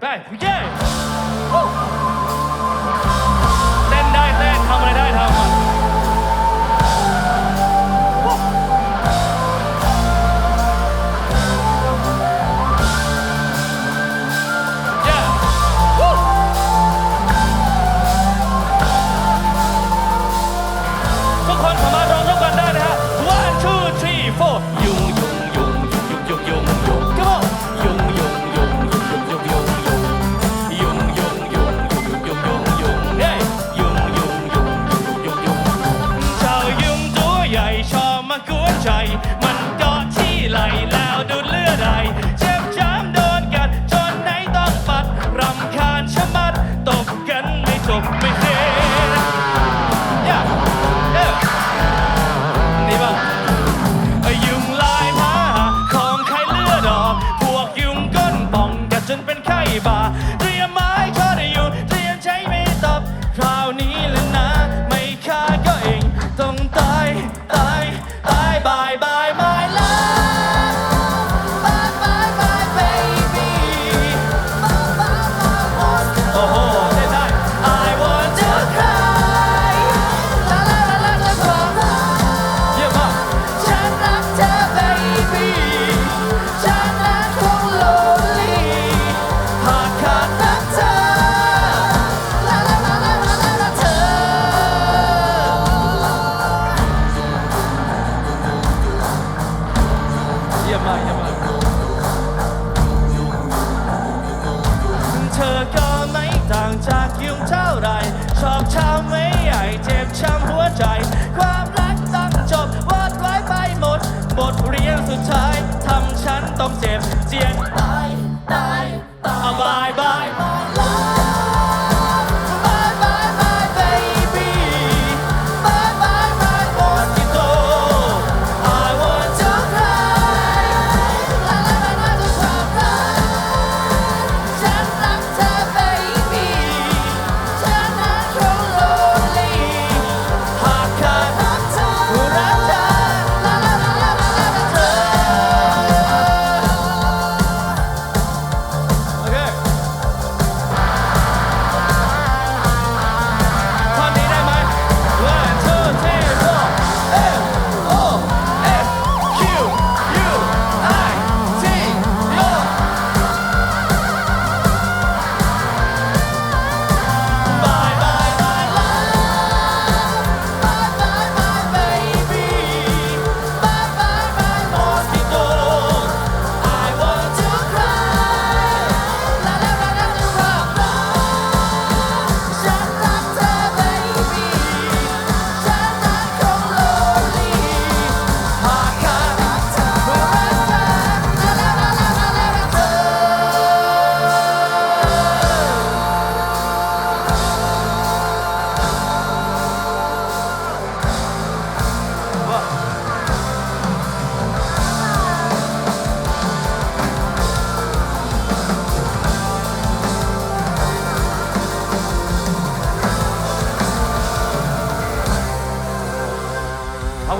Back we go! Và เธอก็ไม่ต่างจากยุงเท่าไร ชอบช้ไม่ใหญ่เจ็บช้ำหัวใจ ความรักต้งจบวาดไว้ไปหมด บทเรียนสุดท้ายทำฉันต้องเจ็บเจียนตาย ตาย ตายบายบาย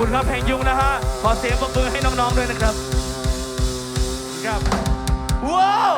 คุณครับเพลงยุงนะฮะ ขอเสียงปรบมือให้น้องๆด้วยนะครับ ครับ ว้าว